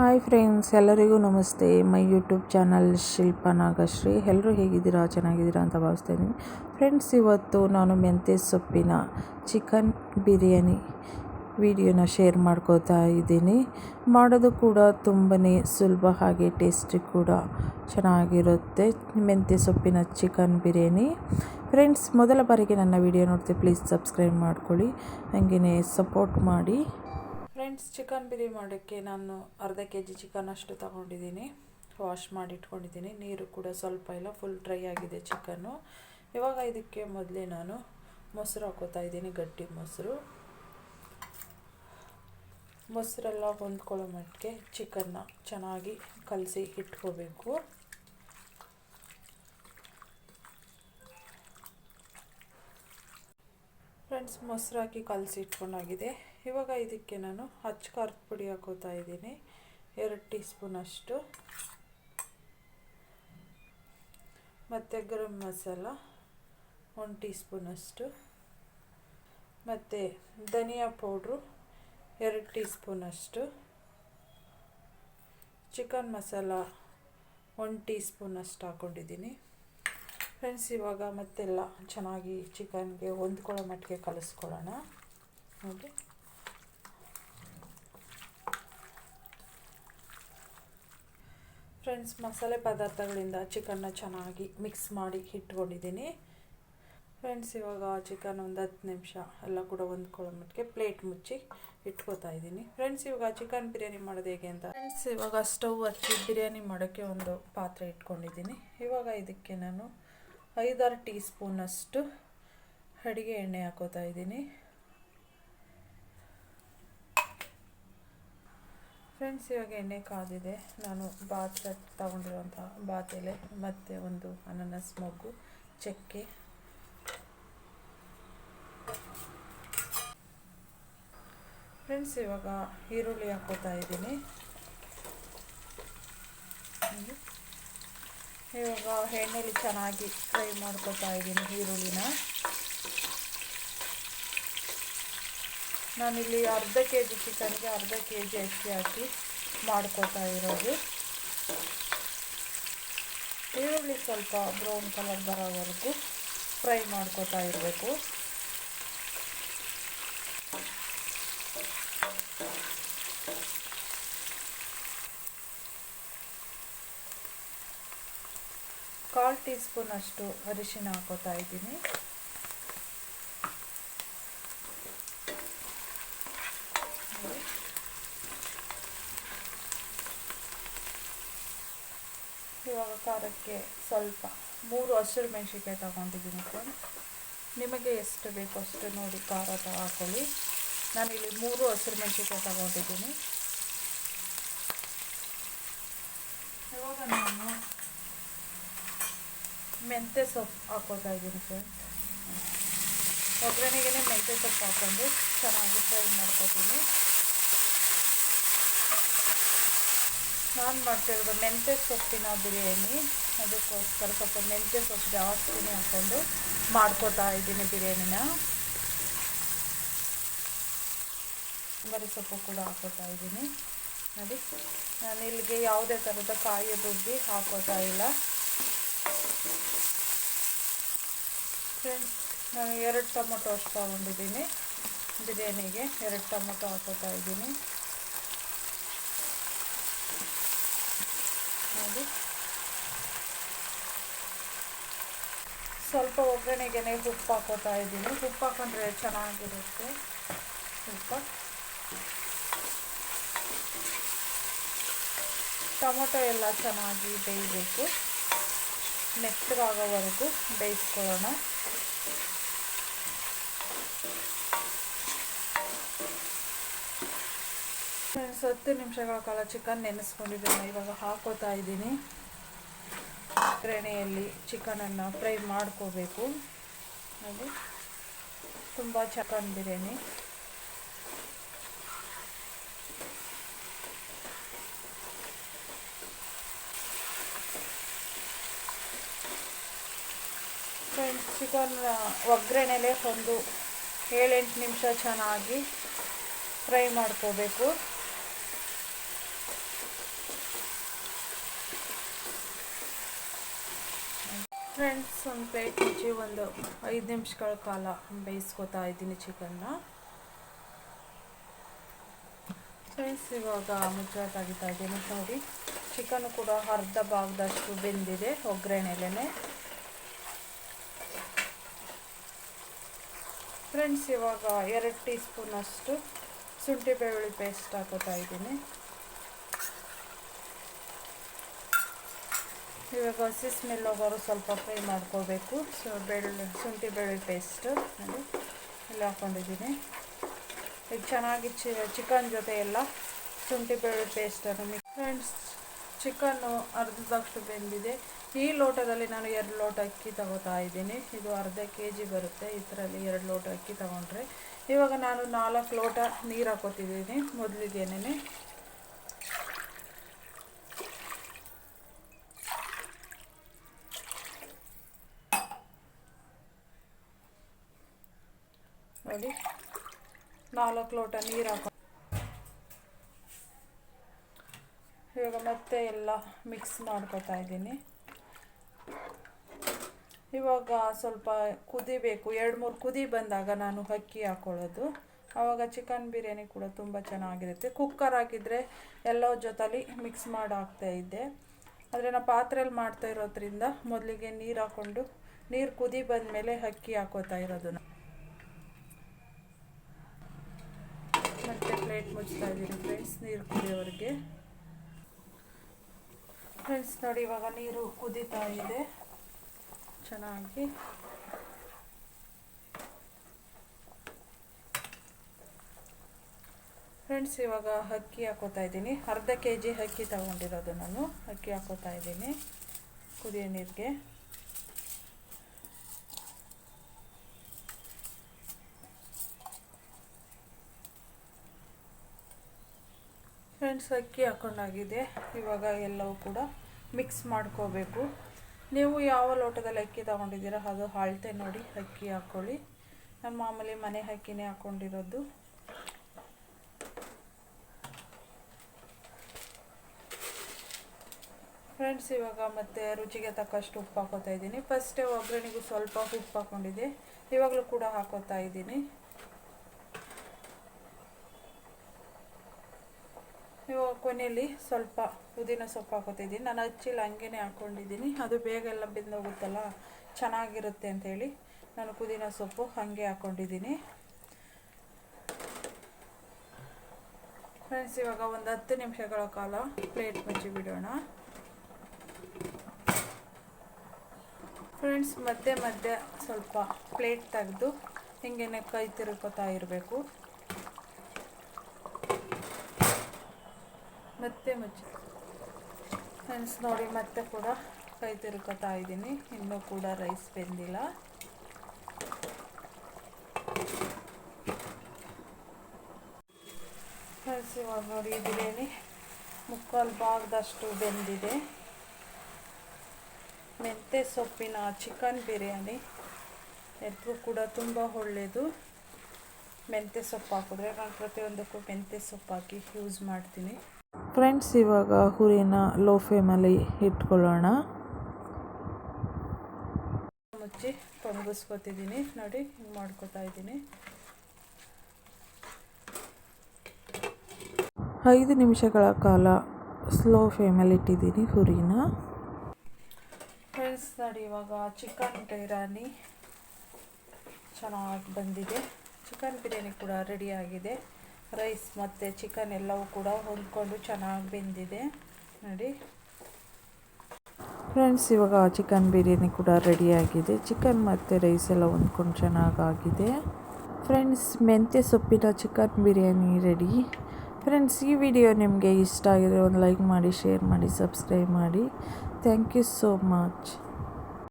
Hi friends, ಎಲ್ಲರಿಗೂ ನಮಸ್ತೆ. My YouTube channel Shilpa Nagashree. ಎಲ್ಲರೂ ಹೇಗಿದ್ದೀರಾ? ಚೆನ್ನಾಗಿದ್ದೀರಾ ಅಂತ ಭಾವಿಸ್ತಾ ಇದ್ದೀನಿ. ಫ್ರೆಂಡ್ಸ್, ಇವತ್ತು ನಾನು ಮೆಂತ್ಯ ಸೊಪ್ಪಿನ ಚಿಕನ್ ಬಿರಿಯಾನಿ ವಿಡಿಯೋನ ಶೇರ್ ಮಾಡ್ಕೋತಾ ಇದ್ದೀನಿ. ಮಾಡೋದು ಕೂಡ ತುಂಬಾ ಸುಲಭ ಹಾಗೆ ಟೇಸ್ಟಿ ಕೂಡ ಚೆನ್ನಾಗಿರುತ್ತೆ ಮೆಂತ್ಯ ಸೊಪ್ಪಿನ ಚಿಕನ್ ಬಿರಿಯಾನಿ. ಫ್ರೆಂಡ್ಸ್, ಮೊದಲ ಬಾರಿಗೆ ನನ್ನ ವಿಡಿಯೋ ನೋಡ್ತೀವಿ ಪ್ಲೀಸ್ ಸಬ್ಸ್ಕ್ರೈಬ್ ಮಾಡ್ಕೊಳ್ಳಿ. ಹಾಗೆಯೇ ಸಪೋರ್ಟ್ ಮಾಡಿ. ಫ್ರೆಂಡ್ಸ್, ಚಿಕನ್ ಬಿರಿಯಾನಿ ಮಾಡೋಕ್ಕೆ ನಾನು ಅರ್ಧ ಕೆ ಜಿ ಚಿಕನ್ ಅಷ್ಟು ತಗೊಂಡಿದ್ದೀನಿ. ವಾಶ್ ಮಾಡಿ ಇಟ್ಕೊಂಡಿದ್ದೀನಿ. ನೀರು ಕೂಡ ಸ್ವಲ್ಪ ಇಲ್ಲ ಫುಲ್ ಡ್ರೈ ಆಗಿದೆ ಚಿಕನ್ನು. ಇವಾಗ ಇದಕ್ಕೆ ಮೊದಲೇ ನಾನು ಮೊಸರು ಹಾಕೋತಾ ಇದ್ದೀನಿ, ಗಟ್ಟಿ ಮೊಸರು. ಮೊಸರೆಲ್ಲ ಹೊಂದ್ಕೊಳ್ಳೋ ಮಟ್ಟಿಗೆ ಚಿಕನ್ನ ಚೆನ್ನಾಗಿ ಕಲಸಿ ಇಟ್ಕೋಬೇಕು. ಫ್ರೆಂಡ್ಸ್ ಮೊಸರು ಹಾಕಿ ಕಲಸಿ ಇಟ್ಕೊಂಡಾಗಿದೆ. ಇವಾಗ ಇದಕ್ಕೆ ನಾನು ಹಚ್ಚ ಖಾರದ ಪುಡಿ ಹಾಕೋತಾ ಇದ್ದೀನಿ. ಎರಡು ಟೀ ಸ್ಪೂನಷ್ಟು ಮತ್ತು ಗರಂ ಮಸಾಲ, ಒಂದು ಟೀ ಸ್ಪೂನಷ್ಟು ಮತ್ತು ಧನಿಯಾ ಪೌಡ್ರು, ಎರಡು ಟೀ ಸ್ಪೂನಷ್ಟು ಚಿಕನ್ ಮಸಾಲ, ಒಂದು ಟೀ ಸ್ಪೂನಷ್ಟು ಹಾಕ್ಕೊಂಡಿದ್ದೀನಿ ಫ್ರೆಂಡ್ಸ್ ಇವಾಗ ಮತ್ತೆಲ್ಲ ಚೆನ್ನಾಗಿ ಚಿಕನ್ಗೆ ಹೊಂದ್ಕೊಳ್ಳೋ ಮಟ್ಟಿಗೆ ಕಲಿಸ್ಕೊಳ್ಳೋಣ. ನೋಡಿ ಫ್ರೆಂಡ್ಸ್ ಮಸಾಲೆ ಪದಾರ್ಥಗಳಿಂದ ಚಿಕನ್ನ ಚೆನ್ನಾಗಿ ಮಿಕ್ಸ್ ಮಾಡಿ ಇಟ್ಕೊಂಡಿದ್ದೀನಿ. ಫ್ರೆಂಡ್ಸ್ ಇವಾಗ ಚಿಕನ್ ಒಂದು ಹತ್ತು ನಿಮಿಷ ಎಲ್ಲ ಕೂಡ ಹೊಂದ್ಕೊಳ್ಳೋ ಮಟ್ಟಿಗೆ ಪ್ಲೇಟ್ ಮುಚ್ಚಿ ಇಟ್ಕೋತಾ ಇದ್ದೀನಿ. ಫ್ರೆಂಡ್ಸ್ ಇವಾಗ ಚಿಕನ್ ಬಿರಿಯಾನಿ ಮಾಡೋದು ಹೇಗೆ ಅಂತ? ಫ್ರೆಂಡ್ಸ್ ಇವಾಗ ಸ್ಟವ್ ಹಚ್ಚಿ ಬಿರಿಯಾನಿ ಮಾಡೋಕ್ಕೆ ಒಂದು ಪಾತ್ರೆ ಇಟ್ಕೊಂಡಿದ್ದೀನಿ. ಇವಾಗ ಇದಕ್ಕೆ ನಾನು ಐದಾರು ಟೀ ಸ್ಪೂನಷ್ಟು ಅಡುಗೆ ಎಣ್ಣೆ ಹಾಕೋತಾ ಇದ್ದೀನಿ. ಫ್ರೆಂಡ್ಸ್, ಇವಾಗ ಎಣ್ಣೆ ಕಾದಿದೆ. ನಾನು ಬಾತ್ ತಗೊಂಡಿರುವಂಥ ಬಾತ್ ಎಲೆ, ಮತ್ತು ಒಂದು ಅನಾನಸ್ ಮೊಗ್ಗು, ಚಕ್ಕೆ. ಫ್ರೆಂಡ್ಸ್, ಇವಾಗ ಈರುಳ್ಳಿ ಹಾಕೋತಾ ಇದ್ದೀನಿ. ಇವಾಗ ಎಣ್ಣೆಲಿ ಚೆನ್ನಾಗಿ ಫ್ರೈ ಮಾಡ್ಕೊತಾ ಇದ್ದೀನಿ ಈರುಳ್ಳಿನ. ನಾನಿಲ್ಲಿ ಅರ್ಧ ಕೆ ಜಿ ಚಿಕನ್ಗೆ ಅರ್ಧ ಕೆ ಜಿ ಅಕ್ಕಿ ಹಾಕಿ ಮಾಡ್ಕೊತಾ ಇರೋದು. ಈರುಳ್ಳಿ ಸ್ವಲ್ಪ ಬ್ರೌನ್ ಕಲರ್ ಬರೋವರೆಗೂ ಫ್ರೈ ಮಾಡ್ಕೊತಾ ಇರಬೇಕು. ಕಾಲು ಟೀ ಸ್ಪೂನಷ್ಟು ಅರಿಶಿನ ಹಾಕೋತಾ ಇದ್ದೀನಿ. ಇವಾಗ ಖಾರಕ್ಕೆ ಸ್ವಲ್ಪ ಮೂರು ಹಸಿರು ಮೆಣಸಿನ್ಕಾಯಿ ತಗೊಂಡಿದ್ದೀನಿ ಫ್ರೆಂಡ್ಸ್ ನಿಮಗೆ ಎಷ್ಟು ಬೇಕು ಅಷ್ಟು ನೋಡಿ ಖಾರ ಹಾಕೊಳ್ಳಿ. ನಾನಿಲ್ಲಿ ಮೂರು ಹಸಿರು ಮೆಣಸಿನ್ಕಾಯಿ ತಗೊಂಡಿದ್ದೀನಿ. ಇವಾಗ ನಾನು ಮೆಂತ್ಯ ಸೊಪ್ಪು ಹಾಕೋತಾ ಇದ್ದೀನಿ ಸರ್ ಒಗ್ಗರಣೆಗೆ ಮೆಂತ್ಯ ಸೊಪ್ಪು ಹಾಕ್ಕೊಂಡು ಚೆನ್ನಾಗಿ ಫ್ರೈ ಮಾಡ್ಕೊತೀನಿ. ನಾನು ಮಾಡ್ತಿರೋದು ಮೆಂತ್ಯ ಸೊಪ್ಪಿನ ಬಿರಿಯಾನಿ. ಅದಕ್ಕೋಸ್ಕರ ಸ್ವಲ್ಪ ಮೆಂತ್ಯ ಸೊಪ್ಪು ಜಾಸ್ತಿನೇ ಹಾಕ್ಕೊಂಡು ಮಾಡ್ಕೋತಾ ಇದ್ದೀನಿ ಬಿರಿಯಾನಿನ. ಬರೀ ಸೊಪ್ಪು ಕೂಡ ಹಾಕೋತಾ ಇದ್ದೀನಿ. ನೋಡಿ, ನಾನು ಇಲ್ಲಿಗೆ ಯಾವುದೇ ಥರದ ಕಾಯಿ ರುಬ್ಬಿ ಹಾಕೋತಾ ಇಲ್ಲ. ಫ್ರೆಂಡ್ಸ್ ನಾನು ಎರಡು ಟೊಮೊಟೊ ಅಷ್ಟು ತೊಗೊಂಡಿದ್ದೀನಿ. ಬಿರಿಯಾನಿಗೆ ಎರಡು ಟೊಮೊಟೊ ಹಾಕೋತಾ ಇದ್ದೀನಿ. ನೋಡಿ. ಸ್ವಲ್ಪ ಒಗ್ಗರಣೆಗೆ ಉಪ್ಪು ಹಾಕೋತಾ ಇದ್ದೀನಿ. ಉಪ್ಪು ಹಾಕೊಂಡ್ರೆ ಚೆನ್ನಾಗಿರುತ್ತೆ. ಉಪ್ಪು ಟೊಮೊಟೊ ಎಲ್ಲ ಚೆನ್ನಾಗಿ ಬೇಯಬೇಕು. ಮೆತ್ತಗಾಗೋವರೆಗೂ ಬೇಯಿಸ್ಕೊಳ್ಳೋಣ. ಹತ್ತು ನಿಮಿಷಗಳ ಕಾಲ ಚಿಕನ್ ನೆನೆಸ್ಕೊಂಡಿದ್ದೀನಿ, ಇವಾಗ ಹಾಕೋತಾ ಇದ್ದೀನಿ. ಒಗ್ಗರಣೆಯಲ್ಲಿ ಚಿಕನನ್ನು ಫ್ರೈ ಮಾಡ್ಕೋಬೇಕು. ಅದು ತುಂಬ ಚಿಕನ್ ಬಿರಿಯಾನಿ. ಫ್ರೆಂಡ್ಸ್ ಚಿಕನ್ ಒಗ್ಗರಣೆಲೆ ಒಂದು ಏಳೆಂಟು ನಿಮಿಷ ಚೆನ್ನಾಗಿ ಫ್ರೈ ಮಾಡ್ಕೋಬೇಕು. ಫ್ರೆಂಡ್ಸ್ ಒಂದು ಪ್ಲೇಟ್ ಮುಚ್ಚಿ ಒಂದು ಐದು ನಿಮಿಷಗಳ ಕಾಲ ಬೇಯಿಸ್ಕೊತಾ ಇದ್ದೀನಿ ಚಿಕನ್ನ ಫ್ರೆಂಡ್ಸ್ ಇವಾಗ ತೆಗಿತಾ ಇದ್ದೀನಿ ನೋಡಿ. ಚಿಕನ್ ಕೂಡ ಅರ್ಧ ಭಾಗದಷ್ಟು ಬೆಂದಿದೆ ಒಗ್ಗರಣೆಲೇ ಫ್ರೆಂಡ್ಸ್ ಇವಾಗ ಎರಡು ಟೀ ಸ್ಪೂನಷ್ಟು ಶುಂಠಿ ಬೆಳ್ಳುಳ್ಳಿ ಪೇಸ್ಟ್ ಹಾಕೋತಾ ಇದ್ದೀನಿ. ಇವಾಗ ಹಸಿ ಸ್ಮೆಲ್ ಹೋಗೋರು ಸ್ವಲ್ಪ ಫ್ರೈ ಮಾಡ್ಕೋಬೇಕು. ಸೊ ಬೆಳ್ಳುಳ್ಳಿ ಶುಂಠಿ ಬೆಳ್ಳುಳ್ಳಿ ಪೇಸ್ಟು ಅದು ಎಲ್ಲ ಹಾಕ್ಕೊಂಡಿದ್ದೀನಿ ಈಗ ಚೆನ್ನಾಗಿ ಚಿಕನ್ ಜೊತೆ ಎಲ್ಲ ಶುಂಠಿ ಬೆಳ್ಳುಳ್ಳಿ ಪೇಸ್ಟನ್ನು ಮಿಕ್ಸ್ ಫ್ರೆಂಡ್ಸ್ ಚಿಕನ್ನು ಅರ್ಧದಷ್ಟು ಬೆಂದಿದೆ. ಈ ಲೋಟದಲ್ಲಿ ನಾನು ಎರಡು ಲೋಟ ಅಕ್ಕಿ ತಗೋತಾ ಇದ್ದೀನಿ. ಇದು ಅರ್ಧ ಕೆ ಜಿ ಬರುತ್ತೆ. ಇದರಲ್ಲಿ ಎರಡು ಲೋಟ ಅಕ್ಕಿ ತಗೊಂಡ್ರೆ. ಇವಾಗ ನಾನು ನಾಲ್ಕು ಲೋಟ ನೀರು ಹಾಕೋತಿದ್ದೀನಿ ಮೊದಲಿಗೇನೆ ನೋಡಿ ನಾಲ್ಕು ಲೋಟ ನೀರು ಹಾಕೋ ಇವಾಗ ಮತ್ತೆ ಎಲ್ಲ ಮಿಕ್ಸ್ ಮಾಡ್ಕೊತಾ ಇದ್ದೀನಿ. ಇವಾಗ ಸ್ವಲ್ಪ ಕುದಿಬೇಕು ಎರಡು ಮೂರು ಕುದಿ ಬಂದಾಗ ನಾನು ಅಕ್ಕಿ ಹಾಕ್ಕೊಳ್ಳೋದು ಆವಾಗ ಚಿಕನ್ ಬಿರಿಯಾನಿ ಕೂಡ ತುಂಬ ಚೆನ್ನಾಗಿರುತ್ತೆ. ಕುಕ್ಕರ್ ಹಾಕಿದರೆ ಎಲ್ಲೋ ಜೊತಲಿ ಮಿಕ್ಸ್ ಮಾಡಿ ಹಾಕ್ತಾ ಇದ್ದೆ. ಆದರೆ ನಾನು ಪಾತ್ರೆಯಲ್ಲಿ ಮಾಡ್ತಾ ಇರೋದ್ರಿಂದ ಮೊದಲಿಗೆ ನೀರು ಹಾಕ್ಕೊಂಡು ನೀರು ಕುದಿ ಬಂದಮೇಲೆ ಅಕ್ಕಿ ಹಾಕೋತಾ ಇರೋದು ಪ್ಲೇಟ್ ಮುಚ್ತಾ ಇದ್ದೀನಿ ಫ್ರೆಂಡ್ಸ್ ನೀರು ಕುದಿಯೋವರೆಗೆ ಫ್ರೆಂಡ್ಸ್ ನೋಡಿ, ಇವಾಗ ನೀರು ಕುದೀತಾ ಇದೆ. ಚೆನ್ನಾಗಿ. ಫ್ರೆಂಡ್ಸ್ ಇವಾಗ ಅಕ್ಕಿ ಹಾಕೋತಾ ಇದ್ದೀನಿ. ಅರ್ಧ ಕೆ ಜಿ ಅಕ್ಕಿ ತಗೊಂಡಿರೋದು ನಾನು. ಅಕ್ಕಿ ಹಾಕೋತಾ ಇದ್ದೀನಿ. ಕುದಿಯೋ ನೀರಿಗೆ. ಫ್ರೆಂಡ್ಸ್, ಅಕ್ಕಿ ಹಾಕೊಂಡಾಗಿದೆ. ಇವಾಗ ಎಲ್ಲವೂ ಕೂಡ ಮಿಕ್ಸ್ ಮಾಡ್ಕೋಬೇಕು. ನೀವು ಯಾವ ಲೋಟದಲ್ಲಿ ಅಕ್ಕಿ ತೊಗೊಂಡಿದ್ದೀರಾ ಅದು ಅಳತೆ ನೋಡಿ. ಅಕ್ಕಿ ಹಾಕ್ಕೊಳ್ಳಿ ನಾನು ಮಾಮೂಲಿ ಮನೆ ಅಕ್ಕಿನೇ ಹಾಕ್ಕೊಂಡಿರೋದು ಫ್ರೆಂಡ್ಸ್, ಇವಾಗ ಮತ್ತೆ ರುಚಿಗೆ ತಕ್ಕಷ್ಟು ಉಪ್ಪು ಹಾಕೋತಾ ಇದ್ದೀನಿ. ಫಸ್ಟೇ ಒಗ್ಗರಣೆಗೂ ಸ್ವಲ್ಪ ಉಪ್ಪು ಹಾಕ್ಕೊಂಡಿದ್ದೆ ಇವಾಗಲೂ ಕೂಡ ಹಾಕೋತಾ ಇದ್ದೀನಿ ಇವಾಗ ಕೊನೆಯಲ್ಲಿ ಸ್ವಲ್ಪ ಪುದೀನ ಸೊಪ್ಪು ಹಾಕೋತಿದ್ದೀನಿ ನಾನು ಹಚ್ಚಿಲ್ಲ, ಹಂಗೇನೆ ಹಾಕ್ಕೊಂಡಿದ್ದೀನಿ. ಅದು ಬೇಗ ಎಲ್ಲ ಬೆಂದೋಗುತ್ತಲ್ಲ ಚೆನ್ನಾಗಿರುತ್ತೆ ಅಂಥೇಳಿ ನಾನು ಪುದೀನ ಸೊಪ್ಪು ಹಾಗೆ ಹಾಕ್ಕೊಂಡಿದ್ದೀನಿ. ಫ್ರೆಂಡ್ಸ್ ಇವಾಗ ಒಂದು ಹತ್ತು ನಿಮಿಷಗಳ ಕಾಲ ಪ್ಲೇಟ್ ಮುಚ್ಚಿ ಬಿಡೋಣ. ಫ್ರೆಂಡ್ಸ್ ಮಧ್ಯೆ ಮಧ್ಯೆ ಸ್ವಲ್ಪ ಪ್ಲೇಟ್ ತೆಗೆದು ಹಿಂಗೆ ಕೈ ತಿರುಕೋತಾ ಇರಬೇಕು. ಮತ್ತೆ ಮುಚ್ಚಿ. ಫ್ರೆಂಡ್ಸ್ ನೋಡಿ ಮತ್ತೆ ಕೂಡ ಕೈ ತಿರುಕೋತಾ ಇದ್ದೀನಿ. ಇನ್ನೂ ಕೂಡ ರೈಸ್ ಬೆಂದಿಲ್ಲ. ಫ್ರೆಂಡ್ಸ್ ಇವಾಗ ನೋಡಿ ಬಿರಿಯಾನಿ ಮುಕ್ಕಾಲು ಭಾಗದಷ್ಟು ಬೆಂದಿದೆ. ಮೆಂತ್ಯ ಸೊಪ್ಪಿನ ಚಿಕನ್ ಬಿರಿಯಾನಿ. ಎಲ್ರಿಗೂ ಕೂಡ ತುಂಬ ಒಳ್ಳೆಯದು ಮೆಂತ್ಯ ಸೊಪ್ಪು ಹಾಕಿದ್ರೆ ನಾನು ಪ್ರತಿಯೊಂದಕ್ಕೂ ಮೆಂತ್ಯ ಸೊಪ್ಪು ಹಾಕಿ ಯೂಸ್ ಮಾಡ್ತೀನಿ. ಫ್ರೆಂಡ್ಸ್, ಇವಾಗ ಹುರಿನ ಲೋ ಫ್ಲೇಮಲ್ಲಿ ಇಟ್ಕೊಳ್ಳೋಣ. ಮುಚ್ಚಿ ಪೊಂಗಿಸ್ಕೊತಿದ್ದೀನಿ ನೋಡಿ, ಹಿಂಗೆ ಮಾಡ್ಕೊತಾ ಇದ್ದೀನಿ. ಐದು ನಿಮಿಷಗಳ ಕಾಲ ಸ್ಲೋ ಫ್ಲೇಮಲ್ಲಿ ಇಟ್ಟಿದ್ದೀನಿ ಹುರಿನ. ಫ್ರೆಂಡ್ಸ್, ನೋಡಿ, ಇವಾಗ ಚಿಕನ್ ಬಿರಿಯಾನಿ ಚೆನ್ನಾಗಿ ಬಂದಿದೆ. ಚಿಕನ್ ಬಿರಿಯಾನಿ ಕೂಡ ರೆಡಿಯಾಗಿದೆ ರೈಸ್ ಮತ್ತು ಚಿಕನ್ ಎಲ್ಲವೂ ಕೂಡ ಹೊಂದ್ಕೊಂಡು ಚೆನ್ನಾಗಿ ಬೆಂದಿದೆ. ನೋಡಿ. ಫ್ರೆಂಡ್ಸ್ ಇವಾಗ ಚಿಕನ್ ಬಿರಿಯಾನಿ ಕೂಡ ರೆಡಿಯಾಗಿದೆ. ಚಿಕನ್ ಮತ್ತು ರೈಸ್ ಎಲ್ಲ ಹೊಂದ್ಕೊಂಡು ಚೆನ್ನಾಗಾಗಿದೆ. ಫ್ರೆಂಡ್ಸ್ ಮೆಂತ್ಯ ಸೊಪ್ಪಿನ ಚಿಕನ್ ಬಿರಿಯಾನಿ ರೆಡಿ ಫ್ರೆಂಡ್ಸ್ ಈ ವಿಡಿಯೋ ನಿಮಗೆ ಇಷ್ಟ ಆಗಿದ್ರೆ ಒಂದು ಲೈಕ್ ಮಾಡಿ ಶೇರ್ ಮಾಡಿ ಸಬ್ಸ್ಕ್ರೈಬ್ ಮಾಡಿ. Thank you so much